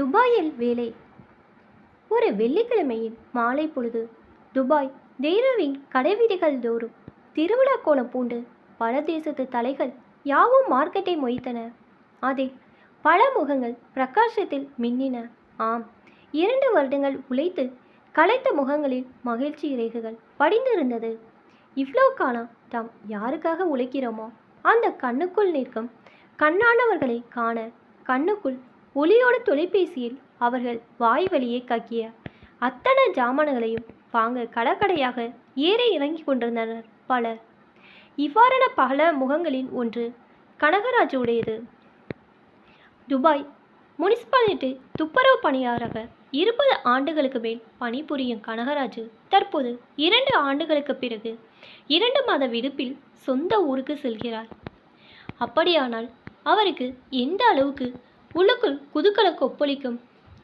துபாயில் வேலை. ஒரு வெள்ளிக்கிழமையின் மாலை பொழுது துபாய் தெய்ரவின் கடைவீதிகள் தோறும் திருவிழா கோலம் பூண்டு பல தேசத்து தலைகள் யாவும் மார்க்கெட்டை மொய்த்தன. அதில் பல முகங்கள் பிரகாசத்தில் மின்னின. ஆம் இரண்டு வருடங்கள் உழைத்து களைத்த முகங்களில் மகிழ்ச்சி இறகுகள் படிந்திருந்தது. இவ்வளோ காலம் தாம் யாருக்காக உழைக்கிறோமோ? அந்த கண்ணுக்குள் நிற்கும் கண்ணானவர்களை காண கண்ணுக்குள் ஒளியோட தொலைபேசியில் அவர்கள் வாய் வழியே கக்கிய அத்தனை ஜாமான்களையும் வாங்க கடற்கடையாக ஏறி இறங்கி கொண்டிருந்தனர் பலர். இவ்வாறான பல முகங்களின் ஒன்று கனகராஜுடையது. துபாய் முனிசிபாலிட்டி துப்புரவு பணியாளராக இருபது ஆண்டுகளுக்கு மேல் பணிபுரியும் கனகராஜு தற்போது இரண்டு ஆண்டுகளுக்கு பிறகு இரண்டு மாத விடுப்பில் சொந்த ஊருக்கு செல்கிறார். அப்படியானால் அவருக்கு எந்த அளவுக்கு உள்ளுக்குள் குதுக்கல கொப்பளிக்கும்.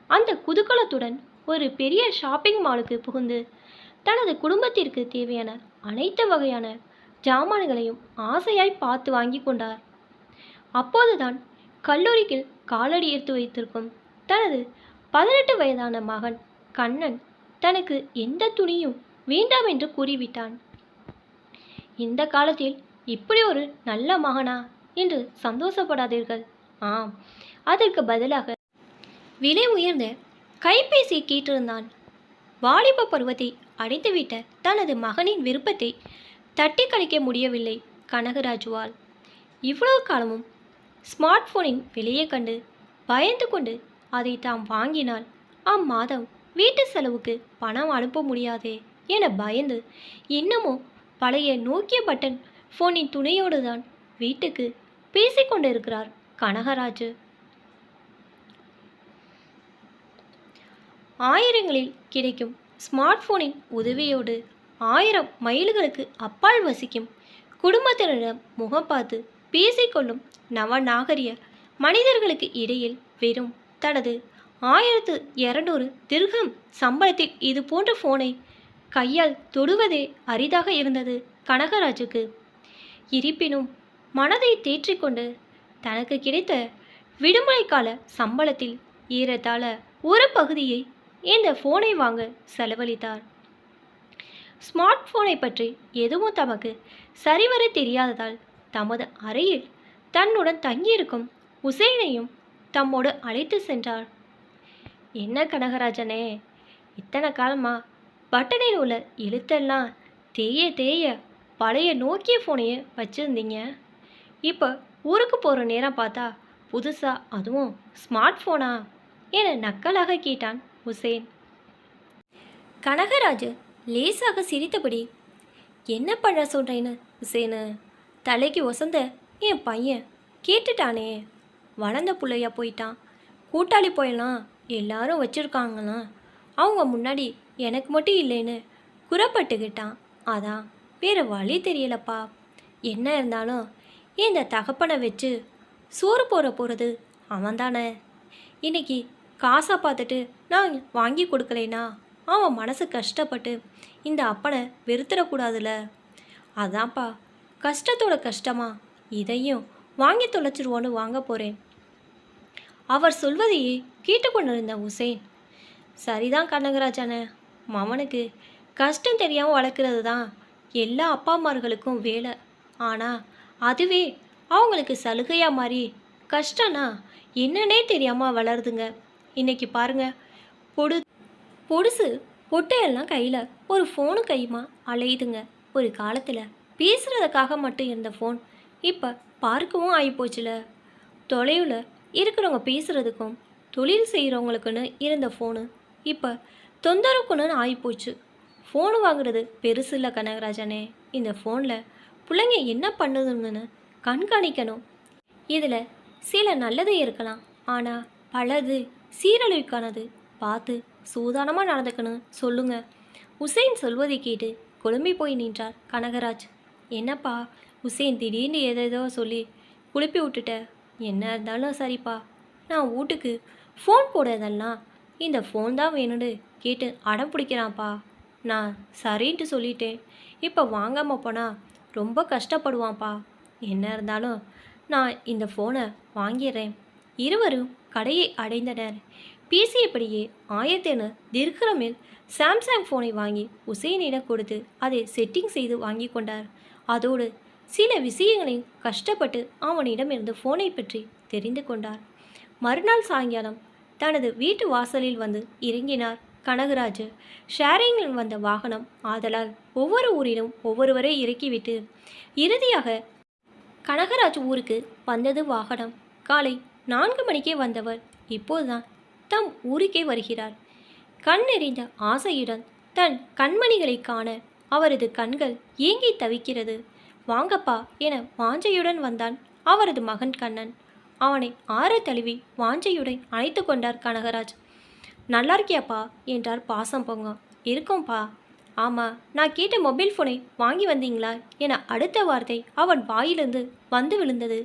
அந்த குதுக்கலத்துடன் ஒரு பெரிய ஷாப்பிங் மாலுக்கு புகுந்து தனது குடும்பத்திற்கு தேவையான அனைத்து வகையான ஜாமான்களையும் ஆசையாய் பார்த்து வாங்கி கொண்டார். அப்போதுதான் கல்லூரிக்கு காலடி எடுத்து வைத்திருக்கும் தனது பதினெட்டு வயதான மகன் கண்ணன் தனக்கு எந்த துணியும் வேண்டாம் என்று கூறிவிட்டான். இந்த காலத்தில் இப்படி ஒரு நல்ல மகனா? என்று சந்தோஷப்படாதீர்கள். ஆம் அதற்கு பதிலாக விலை உயர்ந்த கைபேசி கேட்டிருந்தான். வாலிப பருவத்தை அடைந்துவிட்ட தனது மகனின் விருப்பத்தை தட்டி கழிக்க முடியவில்லை கனகராஜுவால். இவ்வளவு காலமும் ஸ்மார்ட் போனின் விலையை கண்டு பயந்து கொண்டு அதை தாம் வாங்கினால் அம்மாதம் வீட்டு செலவுக்கு பணம் அனுப்ப முடியாதே என பயந்து இன்னமும் பழைய நோக்கிய பட்டன் ஃபோனின் துணையோடு தான் வீட்டுக்கு பேசிக்கொண்டிருக்கிறார் கனகராஜு. ஆயிரங்களில் கிடைக்கும் ஸ்மார்ட் ஃபோனின் உதவியோடு ஆயிரம் மைல்களுக்கு அப்பால் வசிக்கும் குடும்பத்தினரிடம் முகம் பார்த்து பேசிக்கொள்ளும் நவநாகரிய மனிதர்களுக்கு இடையில் வெறும் தனது ஆயிரத்து இரநூறு திருகம் சம்பளத்தில் இது போன்ற ஃபோனை கையால் தொடுவதே அரிதாக இருந்தது கனகராஜுக்கு. இருப்பினும் மனதை தேற்றிக்கொண்டு தனக்கு கிடைத்த விடுமுறை கால சம்பளத்தில் ஏறத்தாழ ஒரு பகுதியை இந்த ஃபோனை வாங்க செலவழித்தார். ஸ்மார்ட் ஃபோனை பற்றி எதுவும் தமக்கு சரிவர தெரியாததால் தமது அறையில் தன்னுடன் தங்கியிருக்கும் உசேனையும் தம்மோடு அழைத்து சென்றார். என்ன கனகராஜனே இத்தனை காலமா பட்டனில் உள்ள எழுத்தெல்லாம் தேய தேய பழைய நோக்கிய ஃபோனையே வச்சுருந்தீங்க. இப்போ ஊருக்கு போகிற நேரம் பார்த்தா புதுசாக அதுவும் ஸ்மார்ட் ஃபோனா என நக்கலாக கேட்டான் உசேன் கனகராஜு லேசாக சிரித்தபடி என்ன பண்ண சொல்கிறேன்னு உசேனு தலைக்கு ஒசந்த என் பையன் கேட்டுட்டானே. வளர்ந்த பிள்ளையா போயிட்டான். கூட்டாளி போயெல்லாம் எல்லாரும் வச்சுருக்காங்களாம். அவங்க முன்னாடி எனக்கு மட்டும் இல்லைன்னு குறப்பட்டுக்கிட்டான் அதான் வேறு வழி தெரியலப்பா. என்ன இருந்தாலும் இந்த தகப்பனை வச்சு சோறு போட போகிறது அவன் தானே இன்றைக்கி காசை பார்த்துட்டு நான் வாங்கி கொடுக்கலைனா? அவன் மனசு கஷ்டப்பட்டு இந்த அப்பனை வெறுத்துடக்கூடாதுல. அதான்ப்பா கஷ்டத்தோட கஷ்டமா? இதையும் வாங்கி தொலைச்சிருவோன்னு வாங்க போகிறேன் அவர் சொல்வதையே கேட்டுக்கொண்டிருந்த உசேன் சரிதான் கனகராஜான மவனுக்கு கஷ்டம் தெரியாமல் வளர்க்குறது தான் எல்லா அப்பா அம்மார்களுக்கும் வேலை. ஆனால் அதுவே அவங்களுக்கு சலுகையாக மாறி கஷ்டம்னா என்னன்னே தெரியாமல் வளருதுங்க. இன்றைக்கி பாருங்கள் பொடு பொடுசு பொட்டையெல்லாம் கையில் ஒரு ஃபோனு கையுமா அலையுதுங்க. ஒரு காலத்தில் பேசுகிறதுக்காக மட்டும் இருந்த ஃபோன் இப்போ பார்க்கவும் ஆகிப்போச்சுல தொலைவில் இருக்கிறவங்க பேசுகிறதுக்கும் தொழில் செய்கிறவங்களுக்குன்னு இருந்த ஃபோனு இப்போ தொந்தரவுக்குன்னு ஆகிப்போச்சு ஃபோனு வாங்குறது பெருசு இல்லை கனகராஜனே. இந்த ஃபோனில் பிள்ளைங்க என்ன பண்ணுதுங்கன்னு கண்காணிக்கணும். இதில் சில நல்லது இருக்கலாம். ஆனால் பலது சீரழிவுக்கானது. பார்த்து சூதானமாக நடந்துக்கணும் சொல்லுங்க. உசேன் சொல்வதை கேட்டு குழம்பி போய் நின்றார் கனகராஜ். என்னப்பா உசேன் திடீர்னு ஏதேதோ சொல்லி குழப்பி விட்டுட்ட. என்ன இருந்தாலும் சரிப்பா. நான் வீட்டுக்கு ஃபோன் போடுறதெல்லாம் இந்த ஃபோன் தான் வேணும்னு கேட்டு அடம் பிடிக்கிறான்ப்பா. நான் சரின்ட்டு சொல்லிட்டேன். இப்போ வாங்காமல் போனால் ரொம்ப கஷ்டப்படுவான்ப்பா. என்ன இருந்தாலும் நான் இந்த ஃபோனை வாங்கிடுறேன். இருவரும் கடையை அடைந்தனர். பேசியபடியே ஆயத்தேனு திர்ஹமில் சாம்சங் ஃபோனை வாங்கி உசேனிடம் கொடுத்து அதை செட்டிங் செய்து வாங்கி கொண்டார். அதோடு சில விஷயங்களையும் கஷ்டப்பட்டு அவனிடமிருந்து ஃபோனை பற்றி தெரிந்து கொண்டார். மறுநாள் சாயங்காலம் தனது வீட்டு வாசலில் வந்து இறங்கினார் கனகராஜ். ஷேரிங்கில் வந்த வாகனம் ஆதலால் ஒவ்வொரு ஊரிலும் ஒவ்வொருவரை இறக்கிவிட்டு இறுதியாக கனகராஜ் ஊருக்கு வந்தது வாகனம். காலை நான்கு மணிக்கே வந்தவர். இப்போதுதான் தம் ஊருக்கே வருகிறார். கண் எறிந்த ஆசையுடன் தன் கண்மணிகளை காண அவரது கண்கள் ஏங்கி தவிக்கிறது. வாங்கப்பா என வாஞ்சையுடன் வந்தான் அவரது மகன் கண்ணன். அவனை ஆற தழுவி வாஞ்சையுடன் அழைத்து கொண்டார் கனகராஜ். நல்லா இருக்கியாப்பா என்றார் பாசம் பொங்க. இருக்கோம்ப்பா ஆமாம் நான் கேட்ட மொபைல் ஃபோனை வாங்கி வந்தீங்களா என அடுத்த வார்த்தை அவன் வாயிலிருந்து வந்து விழுந்தது.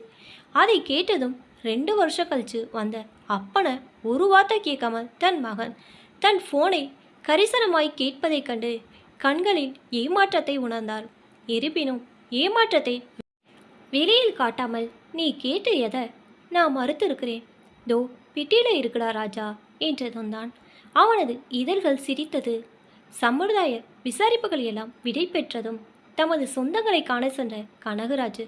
அதை கேட்டதும் ரெண்டு வருஷம் கழிச்சு வந்த அப்பனை ஒரு வார்த்தை கேட்காமல் தன் மகன் தன் ஃபோனை கரிசனமாய் கேட்பதைக் கண்டு கண்களில் ஏமாற்றத்தை உணர்ந்தார் இருப்பினும் ஏமாற்றத்தை வெளியில் காட்டாமல் நீ கேட்டு எதை? நான் மறுத்திருக்கிறேன். தோ பிட்டியில் இருக்கிறா ராஜா என்று சொன்னான் அவனது இதழ்கள் சிரித்தது. சம்பிரதாய விசாரிப்புகள் எல்லாம் விடை பெற்றதும் தமது சொந்தங்களை காண சென்ற கனகராஜ்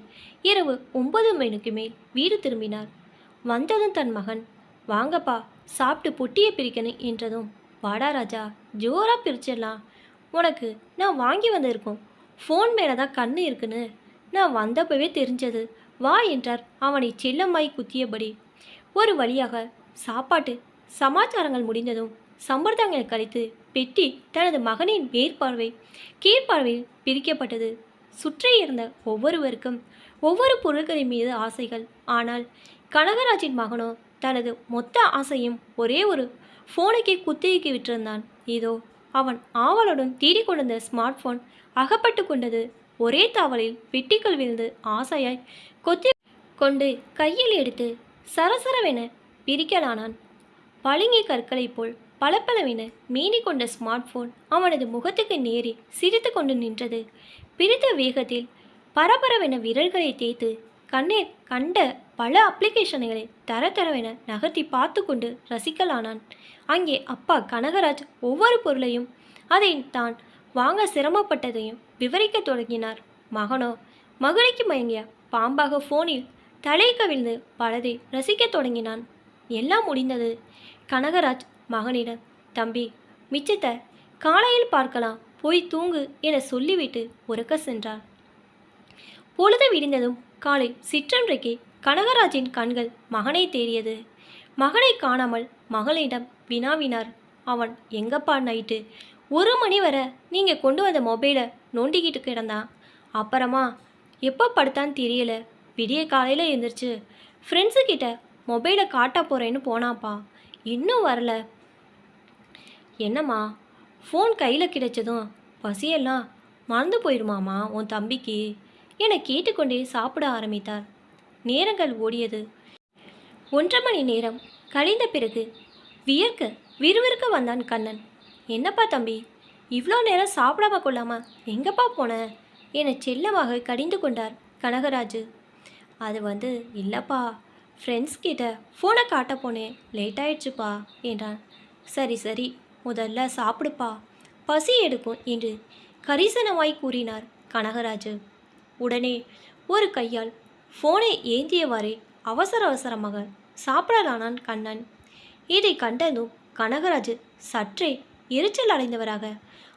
இரவு ஒன்பது மணிக்கு மேல் வீடு திரும்பினார். வந்ததும் தன் மகன் வாங்கப்பா சாப்பிட்டு பொட்டியை பிரிக்கணும் என்றதும் வாடா ராஜா ஜோராக பிரிச்சிடலாம். உனக்கு நான் வாங்கி வந்திருக்கோம். ஃபோன் மேலே தான் கண்ணு இருக்குன்னு. நான் வந்தப்பவே தெரிஞ்சது. வா என்றார் அவனை செல்லம்மாய் குத்தியபடி. ஒரு வழியாக சாப்பாட்டு சமாச்சாரங்கள் முடிந்ததும் சம்பிரதாயங்களை கழித்து பெட்டி தனது மகனின் மேற்பார்வை கீழ்பார்வையில் பிரிக்கப்பட்டது. சுற்றி இருந்த ஒவ்வொருவருக்கும் ஒவ்வொரு பொருட்களின் மீது ஆசைகள். ஆனால் கனகராஜின் மகனோ தனது மொத்த ஆசையும் ஒரே ஒரு ஃபோனுக்கே குத்திக்கு விட்டிருந்தான். இதோ அவன் ஆவலுடன் தேடிக்கொண்டிருந்த ஸ்மார்ட் ஃபோன் அகப்பட்டு கொண்டது ஒரே தாவலில் வெட்டிக்குள் விழுந்து ஆசையாய் கொத்தி கொண்டு கையில் எடுத்து சரசரவென பிரிக்கலானான். பளிங்கி கற்களைப் போல் பளபளவென மீனி கொண்ட ஸ்மார்ட் ஃபோன் அவனது முகத்துக்கு நேரி சிரித்து கொண்டு நின்றது. பிரித்த வேகத்தில் பரபரவென விரல்களை தேய்த்து கண்ணீர் கண்ட பல அப்ளிகேஷன்களை தர தரவென நகர்த்தி பார்த்து கொண்டு ரசிக்கலானான். அங்கே அப்பா கனகராஜ் ஒவ்வொரு பொருளையும் அதை தான் வாங்க சிரமப்பட்டதையும் விவரிக்க தொடங்கினார். மகனோ மகிழ்ச்சி மயங்கிய பாம்பாக ஃபோனில் தலை கவிழ்ந்து பலதை ரசிக்கத் தொடங்கினான். எல்லாம் முடிந்தது. கனகராஜ் மகனிடம் தம்பி மிச்சத்தை காலையில் பார்க்கலாம் போய் தூங்கு என சொல்லிவிட்டு உறக்க சென்றார். பொழுது விடிந்ததும் காலை சிற்றன்றைக்கு கனகராஜின் கண்கள் மகனை தேடியது. மகனை காணாமல் மகளிடம் வினாவினார். அவன் எங்கப்பா நைட்டு? ஒரு மணி வரை நீங்கள் கொண்டு வந்த மொபைலை நோண்டிக்கிட்டு கிடந்தான் அப்புறமா எப்போ படுத்தான்னு தெரியல. விடிய காலையில் எழுந்திரிச்சு ஃப்ரெண்ட்ஸுக்கிட்ட மொபைலை காட்ட போகிறேன்னு போனாப்பா. இன்னும் வரல. என்னம்மா ஃபோன் கையில் கிடைச்சதும் பசியெல்லாம் மறந்து போயிடுமாம்மா உன் தம்பிக்கு? என கேட்டுக்கொண்டே சாப்பிட ஆரம்பித்தார். நேரங்கள் ஓடியது. ஒன்றரை மணி நேரம். கழிந்த பிறகு வியர்க்க விறுவிறுக்க வந்தான் கண்ணன். என்னப்பா தம்பி இவ்வளோ நேரம் சாப்பிடாம கொள்ளாமா எங்கப்பா போன? என செல்லமாக கடிந்து கொண்டார் கனகராஜு. அது வந்து இல்லைப்பா ஃப்ரெண்ட்ஸ் கிட்ட ஃபோனை காட்ட போனேன். லேட் ஆயிடுச்சுப்பா என்றான். சரி சரி முதல்ல சாப்பிடுப்பா பசி எடுக்கும் என்று கரிசனமாய் கூறினார் கனகராஜு. உடனே ஒரு கையால் ஃபோனை ஏந்தியவாறே அவசர அவசரமாக சாப்பிடலானான் கண்ணன். இதை கண்டதும் கனகராஜ் சற்றே எரிச்சல் அடைந்தவராக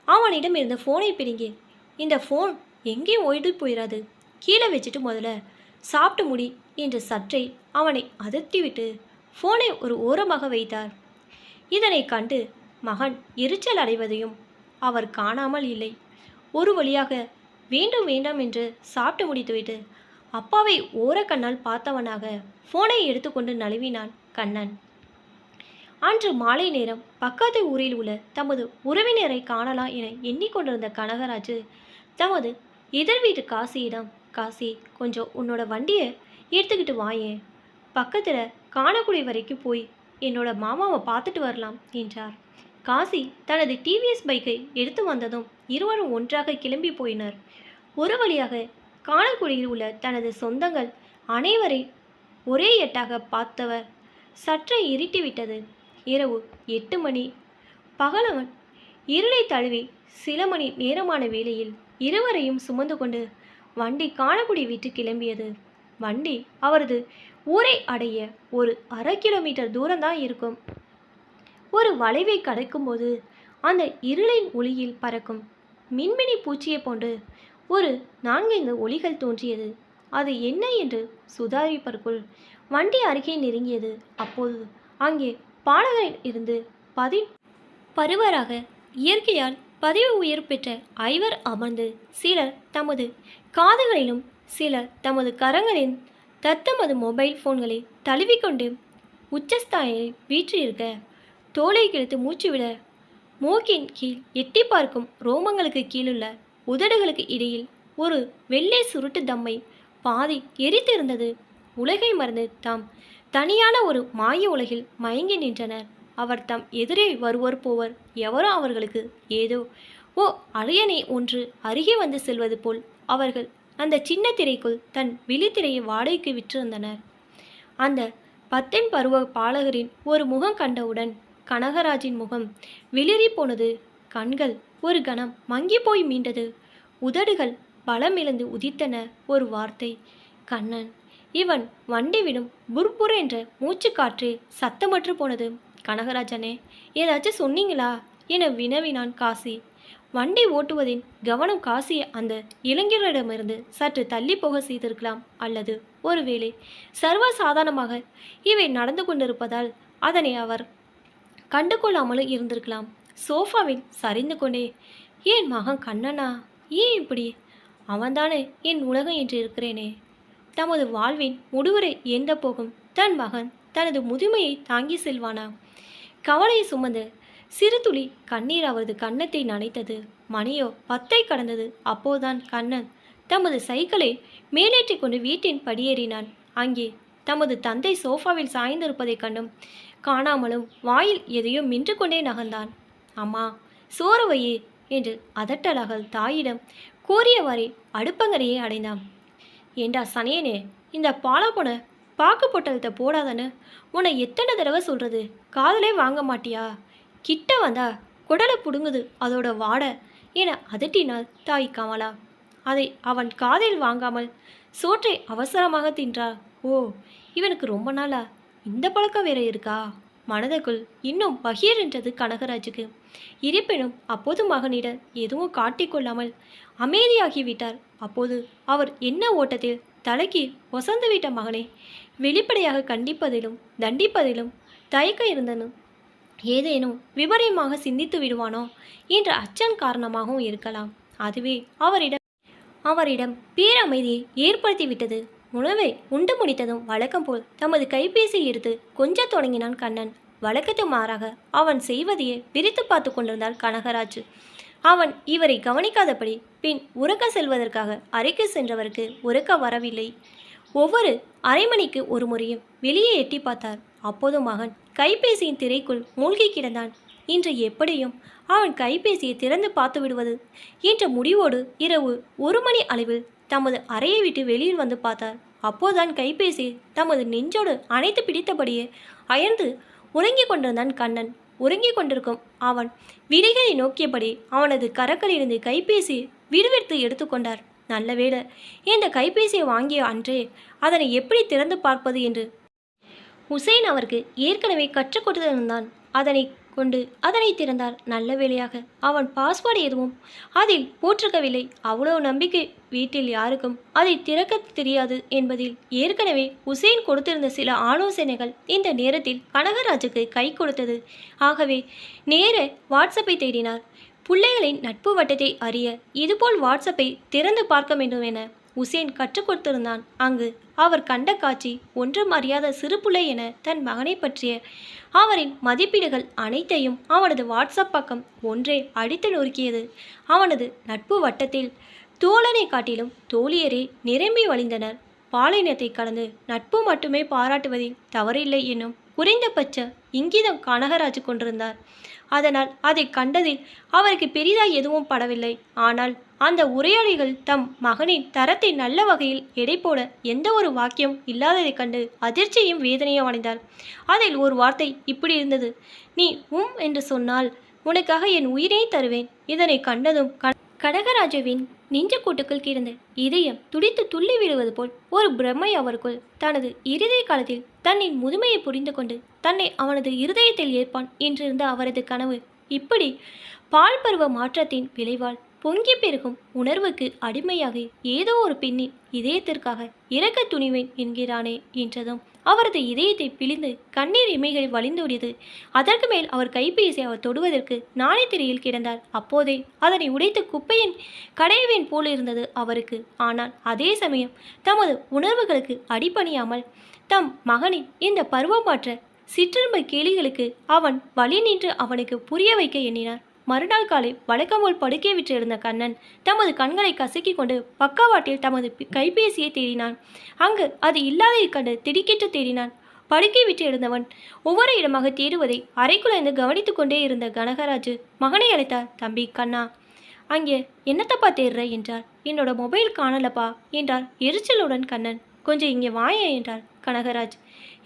அவனிடம் இருந்த ஃபோனை பிடுங்கி இந்த ஃபோன் எங்கே ஓய்டு போயிடாது கீழே வச்சுட்டு முதல்ல சாப்பிட்டு முடி என்று சற்றே அவனை அதட்டிவிட்டு ஃபோனை ஒரு ஓரமாக வைத்தார். இதனை கண்டு மகன் எரிச்சல் அடைவதையும் அவர் காணாமல் இல்லை. ஒரு வழியாக வேண்டும் வேண்டாம் என்று சாப்பிட்டு முடித்துவிட்டு அப்பாவை ஓரக்கண்ணால் பார்த்தவனாக ஃபோனை எடுத்துக்கொண்டு நழுவினான் கண்ணன். அன்று மாலை நேரம் பக்கத்து ஊரில் உள்ள தமது உறவினரை காணலாம் என எண்ணிக்கொண்டிருந்த கனகராஜு தமது எதிர் வீட்டு காசியிடம் காசி கொஞ்சம் உன்னோட வண்டியை எடுத்துக்கிட்டு வாயேன் பக்கத்தில் காணக்குடி வரைக்கும் போய் என்னோட மாமாவை பார்த்துட்டு வரலாம் என்றார். காசி தனது டிவிஎஸ் பைக்கை எடுத்து வந்ததும் இருவரும் ஒன்றாக கிளம்பி போயினர். ஒரு வழியாக காணக்குடியில் உள்ள தனது சொந்தங்கள் அனைவரை ஒரே எட்டாக பார்த்தவர். சற்றே இருட்டிவிட்டது. இரவு எட்டு மணி. பகலவன் இருளை தழுவி சில மணி நேரமான வேளையில் இருவரையும் சுமந்து கொண்டு வண்டி காணக்குடி விட்டு கிளம்பியது. வண்டி அவரது ஊரை அடைய ஒரு அரை கிலோமீட்டர் தூரம்தான் இருக்கும். ஒரு வளைவை கடக்கும்போது அந்த இருளின் ஒளியில் பறக்கும் மின்மினி பூச்சியை போன்று ஒரு நான்கைந்து ஒளிகள் தோன்றியது. அது என்ன என்று சுதாரிப்பதற்குள் வண்டி அருகே நெருங்கியது. அப்போது அங்கே பாடகரில் இருந்து பதி பருவராக இயற்கையால் பதிவு உயர் பெற்ற ஐவர் அமர்ந்து சிலர் தமது காதுகளிலும் சிலர் தமது கரங்களின் தத்தமது மொபைல் ஃபோன்களை தழுவிக்கொண்டு உச்சஸ்தாயை வீற்றிருக்க தோலை கிழித்து மூச்சுவிட மூக்கின் கீழ் எட்டி பார்க்கும் ரோமங்களுக்கு கீழுள்ள உதடுகளுக்கு இடையில் ஒரு வெள்ளை சுருட்டு தம்மை பாதி எரித்திருந்தது. உலகை மறந்து தாம் தனியான ஒரு மாய உலகில் மயங்கி நின்றனர். அவர் தம் எதிரே வருவர் போவர் எவரோ அவர்களுக்கு ஏதோ. ஓ அரியணை ஒன்று அருகே வந்து செல்வது போல் அவர்கள் அந்த சின்ன திரைக்குள் தன் விழித்திரையை வாடகைக்கு விற்றிருந்தனர் அந்த பத்தின் பருவ பாலகரின் ஒரு முகம் கண்டவுடன் கனகராஜின் முகம் வெளிரி போனது. கண்கள் ஒரு கணம் மங்கி போய் மீண்டது. உதடுகள் பலமிழந்து உதித்தன ஒரு வார்த்தை. கண்ணன் இவன் வண்டி விடும் புர்புர் என்ற மூச்சுக்காற்று சத்தமற்று போனது. கனகராஜனே ஏதாச்சும் சொன்னீங்களா? என வினவினான் காசி. வண்டி ஓட்டுவதின் கவனம் காசி அந்த இளைஞரிடமிருந்து சற்று தள்ளி போக செய்திருக்கலாம் அல்லது ஒருவேளை சர்வசாதாரணமாக இவை நடந்து கொண்டிருப்பதால் அதனை அவர் கண்டுகொள்ளாமலும் இருந்திருக்கலாம். சோஃபாவில் சரிந்து கொண்டே ஏன் மகன் கண்ணனா? ஏன் இப்படி? அவன்தானே என் உலகம் என்று இருக்கிறேனே. தமது வாழ்வின் முடிவுரை எந்த போகும்? தன் மகன் தனது முதுமையை தாங்கி செல்வானா? கவலையை சுமந்து சிறு துளி கண்ணீர் அவரது கன்னத்தை நனைத்தது. மணியோ பத்தை கடந்தது. அப்போதுதான் கண்ணன் தமது சைக்கிளை மேலேற்றி கொண்டு வீட்டின் படியேறினான். அங்கே தமது தந்தை சோஃபாவில் சாய்ந்திருப்பதைக் கண்டும் காணாமலும் வாயில் எதையோ மின்று கொண்டே நகர்ந்தான். அம்மா சோறவையே என்று அதட்டலாக தாயிடம் கூறியவாறே அடுப்பங்கரையை அடைந்தான். ஏண்டா சனியனே இந்த பாலா பாக்கு பொட்டலத்தை போடாதன்னு உன்னை எத்தனை தடவை சொல்கிறது காதலே வாங்க மாட்டியா? கிட்ட வந்தா குடலை புடுங்குது அதோட வாடை என அதட்டினாள் தாய் கமலா. அதை அவன் காதில் வாங்காமல் சோற்றை அவசரமாக தின்றார் ஓ இவனுக்கு ரொம்ப நாளா இந்த பழக்கம் வேற இருக்கா? மனதுக்குள் இன்னும் பகீர் என்றது கனகராஜுக்கு. இருப்பினும் அப்போது மகனிடம் எதுவும் காட்டிக்கொள்ளாமல் அமைதியாகிவிட்டார். அப்போது அவர் என்ன ஓட்டத்தில் தலைக்கு ஒசந்துவிட்ட மகனை வெளிப்படையாக கண்டிப்பதிலும் தண்டிப்பதிலும் தயக்க இருந்தனும் ஏதேனும் விபரீயமாக சிந்தித்து விடுவானோ என்ற அச்சம் காரணமாகவும் இருக்கலாம். அதுவே அவரிடம் அவரிடம் பேரமைதியை ஏற்படுத்திவிட்டது. உணவை உண்டு முடித்ததும் வழக்கம் போல் தமது கைபேசி எடுத்து கொஞ்ச தொடங்கினான் கண்ணன். வழக்கத்து மாறாக அவன் செய்வதையே பிரித்து பார்த்து கொண்டிருந்தார் கனகராஜ். அவன் இவரை கவனிக்காதபடி பின் உறக்க செல்வதற்காக அறைக்கு சென்றவருக்கு உறக்க வரவில்லை. ஒவ்வொரு அரை மணிக்கு ஒரு முறையும் வெளியே எட்டி பார்த்தார். அப்போது மகன் கைபேசியின் திரைக்குள் மூழ்கி கிடந்தான். இன்று எப்படியும் அவன் கைபேசியை திறந்து பார்த்து விடுவது. என்ற முடிவோடு இரவு ஒரு மணி அளவில் தமது அறையை விட்டு வெளியில் வந்து பார்த்தார். அப்போதுதான் கைபேசி தமது நெஞ்சோடு அனைத்து பிடித்தபடியே அயர்ந்து உறங்கிக் கொண்டிருந்தான் கண்ணன். உறங்கிக் கொண்டிருக்கும் அவன் விடைகளை நோக்கியபடி அவனது கரக்களிலிருந்து கைபேசி விடுவிடுத்து எடுத்துக்கொண்டார் நல்ல வேலை இந்த கைபேசியை வாங்கிய அன்றே அதனை எப்படி திறந்து பார்ப்பது என்று. உசைன் அவருக்கு ஏற்கனவே கற்றுக் கொடுத்திருந்தான். அதனை கொண்டு அதனை திறந்தார். நல்ல வேளையாக அவன் பாஸ்வேர்டு எதுவும் அதில் போட்டிருக்கவில்லை. அவ்வளவு நம்பிக்கை வீட்டில் யாருக்கும் அதை திறக்க தெரியாது என்பதில் ஏற்கனவே உசேன் கொடுத்திருந்த சில ஆலோசனைகள் இந்த நேரத்தில் கனகராஜுக்கு கை கொடுத்தது. ஆகவே நேர வாட்ஸ்அப்பை தேடினார். பிள்ளைகளின் நட்பு வட்டத்தை அறிய இதுபோல் வாட்ஸ்அப்பை திறந்து பார்க்க வேண்டும் என உசேன் கற்றுக் கொடுத்திருந்தான். அங்கு அவர் கண்ட காட்சி ஒன்றும் அறியாத சிறுபுலை என தன் மகனை பற்றிய. அவரின் மதிப்பீடுகள் அனைத்தையும் அவனது வாட்ஸ்அப் பக்கம் ஒன்றே அடித்து நொறுக்கியது. அவனது நட்பு வட்டத்தில் தோழனை காட்டிலும் தோழியரே நிரம்பி வழிந்தனர். பாலினத்தை கடந்து நட்பு மட்டுமே பாராட்டுவதில் தவறில்லை என்னும் குறைந்தபட்ச இங்கிதம் கனகராஜ் கொண்டிருந்தார். அதனால் அதை கண்டதில் அவருக்கு பெரிதாய் எதுவும் படவில்லை. ஆனால் அந்த உரையாடிகள் தம் மகனின் தரத்தை நல்ல வகையில் எடை போட எந்த ஒரு வாக்கியம் இல்லாததைக் கண்டு அதிர்ச்சியும் வேதனையும் அடைந்தார். அதில் ஒரு வார்த்தை இப்படி இருந்தது. நீ உம் என்று சொன்னால் உனக்காக என் உயிரை தருவேன். இதனை கண்டதும் க கடகராஜுவின் நெஞ்சக்கூட்டுக்குள் கிடந்த இதயம் துடித்து துள்ளி விடுவது போல் ஒரு பிரமை அவருக்குள் தனது இறுதி காலத்தில் தன்னின் முதுமையை புரிந்து கொண்டு தன்னை அவனது இருதயத்தில் ஏற்பான் என்றிருந்த அவரது கனவு இப்படி பால் பருவ மாற்றத்தின் விளைவால் பொங்கி பெருகும் உணர்வுக்கு அடிமையாக ஏதோ ஒரு பெண்ணின் இதயத்திற்காக இறக்க துணிவேன் என்கிறானே என்றதும் அவரது இதயத்தை பிழிந்து கண்ணீர் இமைகள் வழிந்தோடியது. அதற்கு மேல் அவர் கைபேசி அவர் தொடுவதற்கு நாணயத்திரையில் கிடந்தார். அப்போதே அதனை உடைத்து குப்பையின் கடையவேன் போல் இருந்தது அவருக்கு. ஆனால் அதே சமயம் தமது உணர்வுகளுக்கு அடிபணியாமல் தம் மகனின் இந்த பருவமாற்ற சிற்றன்பை கேலிகளுக்கு அவன் வழி நின்று அவனுக்கு புரிய வைக்க எண்ணினார். மறுநாள் காலை வழக்கம்போல் படுக்கை விற்றிருந்த கண்ணன் தமது கண்களை கசக்கி கொண்டு பக்கவாட்டில் தமது கைபேசியை தேடினான். அங்கு அது இல்லாததை கண்டு திடுக்கிட்டு தேடினான். படுக்கை விட்டு எழுந்தவன் ஒவ்வொரு இடமாக தேடுவதை அறைக்குள்ளைந்து கவனித்துக் கொண்டே இருந்த கனகராஜு மகனை அழைத்தார். தம்பி கண்ணா அங்கே என்னத்தப்பா தேடுற? என்றார். என்னோட மொபைல் காணலப்பா என்றார் எரிச்சலுடன் கண்ணன். கொஞ்சம் இங்கே வாய என்றார் கனகராஜ்.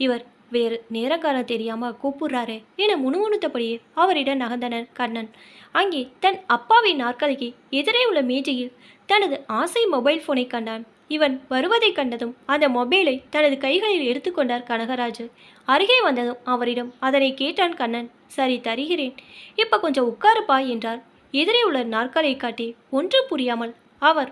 இவர் வேறு நேரக்காரன் தெரியாமல் கூப்பிடுறாரு என முணுமுணுத்தபடியே அவரிடம் நகர்ந்தனர் கண்ணன் அங்கே தன் அப்பாவின் நாற்காலிக்கு எதிரே உள்ள மேஜையில் தனது ஆசை மொபைல் ஃபோனை கண்டான். இவன் வருவதைக் கண்டதும் அந்த மொபைலை தனது கைகளில் எடுத்துக்கொண்டார் கனகராஜு. அருகே வந்ததும் அவரிடம் அதனை கேட்டான் கண்ணன் சரி தருகிறேன். இப்போ கொஞ்சம் உட்காருப்பா என்றார். எதிரே உள்ள நாற்காலியை காட்டி ஒன்றும் புரியாமல் அவர்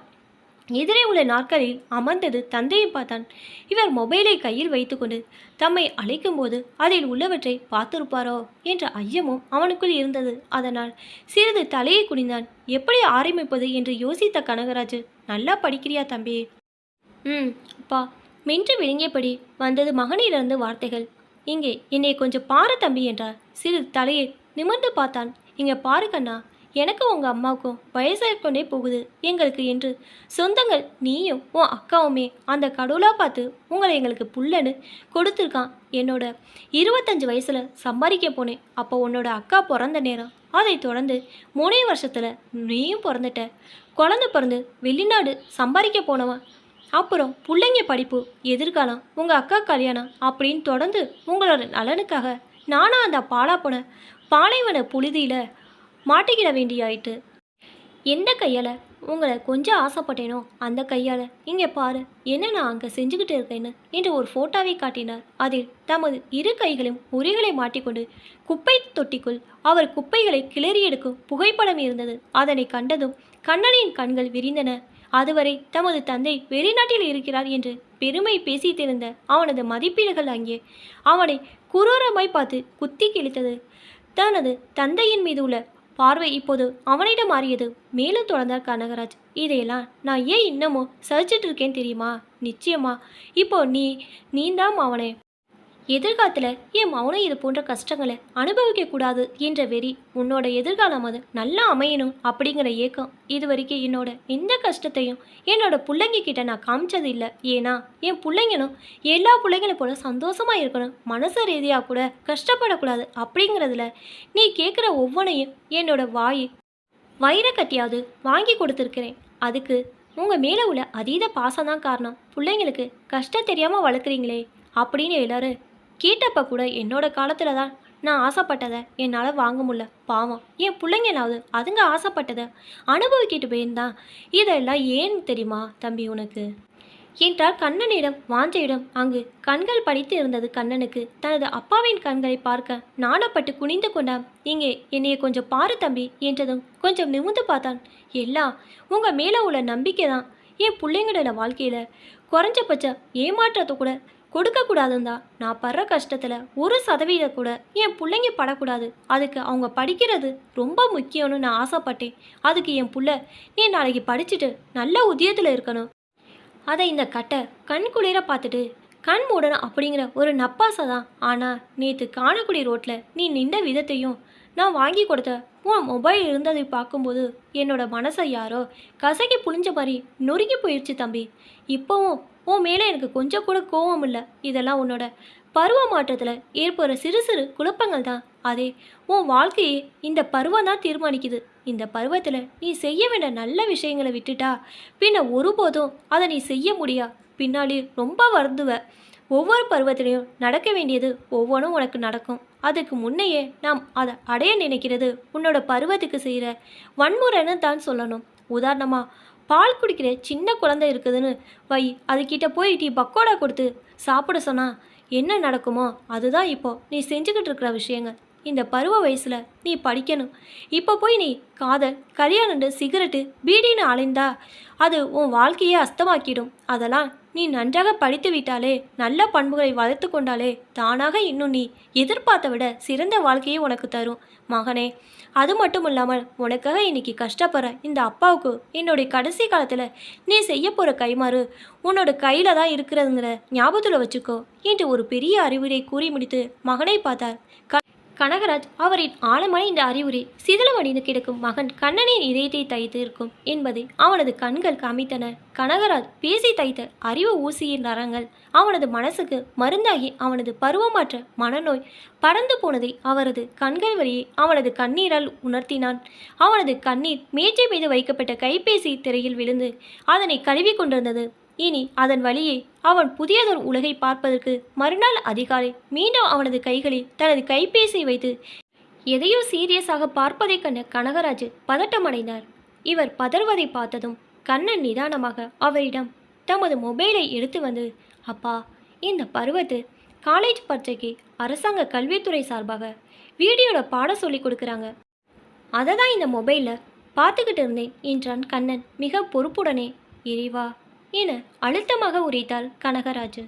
எதிரே உள்ள நாற்காலியில் அமர்ந்தது தந்தையை பார்த்தான். இவர் மொபைலை கையில் வைத்துக்கொண்டு தம்மை அழைக்கும்போது அதில் உள்ளவற்றை பார்த்திருப்பாரோ? என்ற ஐயமும் அவனுக்குள் இருந்தது. அதனால் சிறிது தலையை குனிந்தான். எப்படி ஆரம்பிப்பது? என்று யோசித்த கனகராஜு நல்லா படிக்கிறியா தம்பி? ம் அப்பா மென்று விழுங்கியபடி வந்தது மகனிலிருந்து வார்த்தைகள். இங்கே என்னை கொஞ்சம் பாரு தம்பி என்றார். சிறிது தலையை நிமிர்ந்து பார்த்தான். இங்கே பாரு கண்ணா எனக்கும் உங்கள் அம்மாவுக்கும் வயசாகிக்கொண்டே போகுது எங்களுக்கு என்று. சொந்தங்கள் நீயும் உன் அக்காவுமே அந்த கடவுளாக பார்த்து உங்களை எங்களுக்கு புல்லன்னு கொடுத்துருக்கான் என்னோட இருபத்தஞ்சு வயசில் சம்பாதிக்க போனேன். அப்போ உன்னோட அக்கா பிறந்த நேரம். அதை தொடர்ந்து மூணே வருஷத்தில் நீயும் பிறந்துட்ட. குழந்தை பிறந்து வெளிநாடு சம்பாதிக்க போனவன். அப்புறம் பிள்ளைங்க படிப்பு எதிர்காலம் உங்கள் அக்கா கல்யாணம் அப்படின்னு தொடர்ந்து உங்களோட நலனுக்காக நானும் அந்த பாலா போன பாலைவன புழுதியில் மாட்டிக்கிட வேண்டியாயிட்டு. எந்த கையால் உங்களை கொஞ்சம் ஆசைப்பட்டேனோ அந்த கையால் இங்கே பாரு என்ன நான் அங்கே செஞ்சுக்கிட்டு இருக்கேன்னு என்று ஒரு ஃபோட்டோவை காட்டினார். அதில் தமது இரு கைகளும் உரைகளை மாட்டிக்கொண்டு குப்பை தொட்டிக்குள் அவர் குப்பைகளை கிளறி எடுக்கும் புகைப்படம் இருந்தது. அதனை கண்டதும் கண்ணனின் கண்கள் விரிந்தன. அதுவரை தமது தந்தை வெளிநாட்டில் இருக்கிறார் என்று பெருமை பேசித்திருந்த அவனது மதிப்பீடுகள் அங்கே அவனை குரூரமாய் பார்த்து குத்தி கிழித்தது. தனது தந்தையின் மீது உள்ள பார்வை இப்போது அவனிடம் மாறியது. மேலும் தொடர்ந்தார் கனகராஜ். இதையெல்லாம் நான் ஏன் இன்னமும் சர்ச்சிட்டு இருக்கேன் தெரியுமா? நிச்சயமா. இப்போ நீ நீந்தான் அவனே. எதிர்காலத்தில் என் மௌனம் இது போன்ற கஷ்டங்களை அனுபவிக்கக்கூடாது என்ற வெறி உன்னோட எதிர்காலம் அது நல்லா அமையணும் அப்படிங்கிற ஏக்கம் இது வரைக்கும் என்னோட எந்த கஷ்டத்தையும் என்னோட பிள்ளைங்க கிட்ட நான் காமிச்சது இல்லை. ஏன்னா என் பிள்ளைங்களும் எல்லா பிள்ளைங்களும் போல சந்தோஷமாக இருக்கணும். மனசு ரீதியாக கூட கஷ்டப்படக்கூடாது அப்படிங்கிறதுல நீ கேட்குற ஒவ்வொன்றையும் என்னோட வாய் கட்டியாவது வாங்கி கொடுத்துருக்கிறேன். அதுக்கு உங்கள் மேலே உள்ள அதீத பாசம் தான் காரணம். பிள்ளைங்களுக்கு கஷ்டம் தெரியாமல் வளர்க்குறீங்களே அப்படின்னு எல்லாரும் கேட்டப்ப கூட என்னோட காலத்தில் தான் நான் ஆசைப்பட்டதை என்னால் வாங்க முடில பாவம். என் பிள்ளைங்களாவது அதுங்க ஆசைப்பட்டதை அனுபவிக்கிட்டு போயிருந்தான் இதெல்லாம் ஏன் தெரியுமா தம்பி உனக்கு? என்றார் கண்ணனிடம் வாஞ்சையிடம். அங்கு கண்கள் படித்து இருந்தது கண்ணனுக்கு. தனது அப்பாவின் கண்களை பார்க்க நாணப்பட்டு குனிந்து கொண்டான் இங்கே என்னைய கொஞ்சம் பாரு தம்பி என்றதும் கொஞ்சம் நிமிர்ந்து பார்த்தான். எல்லாம் உங்கள் மேலே உள்ள நம்பிக்கை தான் என் பிள்ளைங்களோட வாழ்க்கையில் குறைஞ்சபட்சம் ஏமாற்றத்தை கூட கொடுக்கக்கூடாதுன்னு தான் நான் படுற கஷ்டத்தில் ஒரு சதவீதம் கூட என் பிள்ளைங்க படக்கூடாது. அதுக்கு அவங்க படிக்கிறது ரொம்ப முக்கியம்னு நான் ஆசைப்பட்டேன். அதுக்கு என் புள்ள நீ நாளைக்கு படிச்சுட்டு நல்ல உதயத்தில் இருக்கணும். அதை இந்த கட்டை கண் குளிர பார்த்துட்டு கண் மூடணும் அப்படிங்கிற ஒரு நப்பாசை தான் ஆனால் நேற்று காணக்குடி ரோட்டில் நீ நின்ற விதத்தையும் நான் வாங்கி கொடுத்த உன் மொபைல் இருந்ததை பார்க்கும்போது என்னோட மனசை யாரோ கசக்கி புளிஞ்ச மாதிரி நொறுங்கி போயிடுச்சு தம்பி. இப்போவும் உன் மேலே எனக்கு கொஞ்சம் கூட கோவம் இல்லை. இதெல்லாம் உன்னோட பருவ மாற்றத்தில் ஏற்படுற சிறு சிறு குழப்பங்கள் தான். அதே உன் வாழ்க்கையை இந்த பருவம் தான் தீர்மானிக்குது. இந்த பருவத்தில் நீ செய்ய வேண்டிய நல்ல விஷயங்களை விட்டுட்டா பின்ன ஒருபோதும் அதை நீ செய்ய முடியா? பின்னாடி ரொம்ப வருந்துவ. ஒவ்வொரு பருவத்திலையும் நடக்க வேண்டியது ஒவ்வொன்றும் உனக்கு நடக்கும். அதுக்கு முன்னையே நாம் அதை அடைய நினைக்கிறது உன்னோட பருவத்துக்கு செய்கிற வன்முறைன்னு தான் சொல்லணும். உதாரணமாக பால் குடிக்கிற சின்ன குழந்தை இருக்குதுன்னு வை அதுக்கிட்ட போய் நீ பக்கோடா கொடுத்து சாப்பிட சொன்னா என்ன நடக்குமோ அதுதான் இப்போ நீ செஞ்சுக்கிட்டு இருக்கிற விஷயங்கள். இந்த பருவ வயசில் நீ படிக்கணும். இப்போ போய் நீ காதல் கல்யாணண்டு சிகரெட்டு பீடின்னு அலைந்தா அது உன் வாழ்க்கையே அஸ்தமாக்கிடும். அதெல்லாம் நீ நன்றாக படித்து விட்டாலே நல்ல பண்புகளை வளர்த்து கொண்டாலே தானாக இன்னும் நீ எதிர்பார்த்த விட சிறந்த வாழ்க்கையை உனக்கு தரும். மகனே அது மட்டும் இல்லாமல் உனக்காக இன்னைக்கு கஷ்டப்படுற இந்த அப்பாவுக்கு என்னுடைய கடைசி காலத்தில் நீ செய்ய போகிற கைமாறு உன்னோட கையில் தான் இருக்கிறதுங்கிற ஞாபகத்தில் வச்சுக்கோ என்று ஒரு பெரிய அறிவுரை கூறி முடித்து மகனை பார்த்தார். க கனகராஜ் அவரின் ஆழமான இந்த அறிவுரை சிதிலமடைந்து கிடக்கும் மகன் கண்ணனின் இதயத்தை தைத்து இருக்கும் என்பதை அவனது கண்கள் காமித்தன. கனகராஜ் பேசி தைத்த அறிவு ஊசியின் நரங்கள் அவனது மனசுக்கு மருந்தாகி அவனது பருவமாற்ற மனநோய் பறந்து போனதை அவரது கண்கள் வழியே அவனது கண்ணீரால் உணர்த்தினான். அவனது கண்ணீர் மேஜை மீது வைக்கப்பட்ட கைபேசி திரையில் விழுந்து அதனை கழுவி கொண்டிருந்தது. இனி அதன் வழியே அவன் புதியதொரு உலகை பார்ப்பதற்கு மறுநாள் அதிகாலை மீண்டும் அவனது கைகளில் தனது கைபேசி வைத்து எதையோ சீரியஸாக பார்ப்பதைக் கண்ட கனகராஜ் பதட்டமடைந்தார் இவர் பதறுவதை பார்த்ததும் கண்ணன் நிதானமாக அவரிடம் தமது மொபைலை எடுத்து வந்து அப்பா இந்த பருவத்து காலேஜ் பரீட்சைக்கு அரசாங்க கல்வித்துறை சார்பாக வீடியோட பாடம் சொல்லி கொடுக்குறாங்க. அதை தான் இந்த மொபைலில் பார்த்துக்கிட்டு இருந்தேன் என்றான் கண்ணன் மிக பொறுப்புடனே. இறைவா என அழுத்தமாக உரைத்தாள் கனகராஜு